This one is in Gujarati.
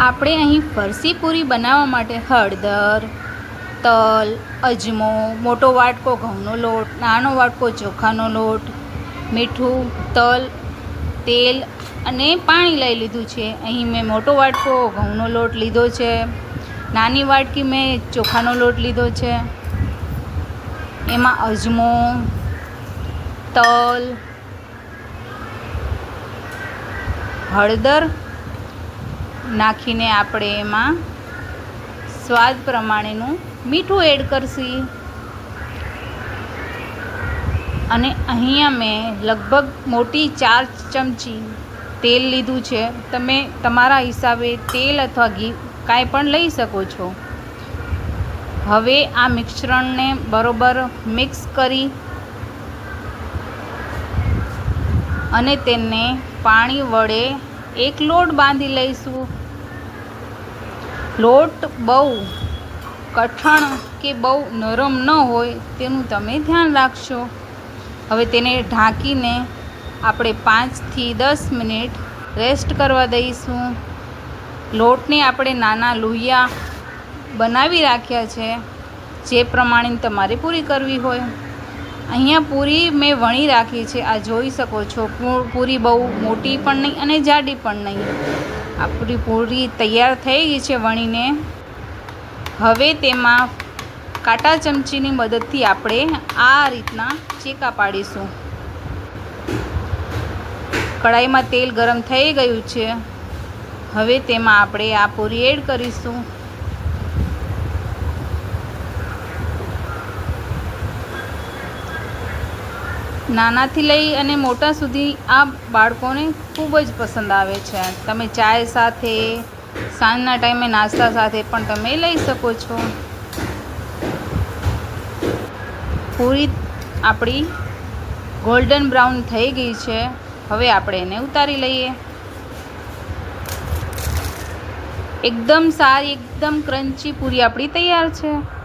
આપણે અહીં ફરસી પૂરી બનાવવા માટે હળદર, તલ, અજમો, મોટો વાટકો ઘઉંનો લોટ, નાનો વાટકો ચોખાનો લોટ, મીઠું, તલ, તેલ અને પાણી લઈ લીધું છે. અહીં મેં મોટો વાટકો ઘઉંનો લોટ લીધો છે. નાની વાટકી મેં ચોખાનો લોટ લીધો છે. એમાં અજમો, તલ, હળદર નાખીને આપણે એમાં સ્વાદ પ્રમાણેનું મીઠું એડ કરશી. અને અહીંયા મેં લગભગ મોટી ચાર ચમચી તેલ લીધું છે. તમે તમારા હિસાબે તેલ અથવા ઘી કાંઈ પણ લઈ શકો છો. હવે આ મિશ્રણને બરોબર મિક્સ કરી અને તેને પાણી વડે એક લોટ બાંધી લઈશું. લોટ બહુ કઠણ કે બહુ નરમ ન હોય તેનું તમે ધ્યાન રાખશો. હવે તેને ઢાંકીને આપણે પાંચથી દસ મિનિટ રેસ્ટ કરવા દઈશું. લોટને આપણે નાના લોહિયા બનાવી રાખ્યા છે, જે પ્રમાણે તમારે પૂરી કરવી હોય. અહીંયા પૂરી મેં વણી રાખી છે, આ જોઈ શકો છો. પૂરી બહુ મોટી પણ નહીં અને જાડી પણ નહીં. આપણી પૂરી તૈયાર થઈ ગઈ છે વણીને. હવે તેમાં કાંટા ચમચીની મદદથી આપણે આ રીતના ચેકા પાડીશું. કઢાઈમાં તેલ ગરમ થઈ ગયું છે. હવે તેમાં આપણે આ પૂરી એડ કરીશું. નાનાથી લઈ અને મોટા સુધી આ બાળકોને ખૂબ જ પસંદ આવે છે. તમે ચાય સાથે, સાંજના ટાઈમે નાસ્તા સાથે પણ તમે લઈ શકો છો. પૂરી આપણી ગોલ્ડન બ્રાઉન થઈ ગઈ છે. હવે આપણે એને ઉતારી લઈએ. એકદમ સારી, એકદમ ક્રન્ચી પૂરી આપણી તૈયાર છે.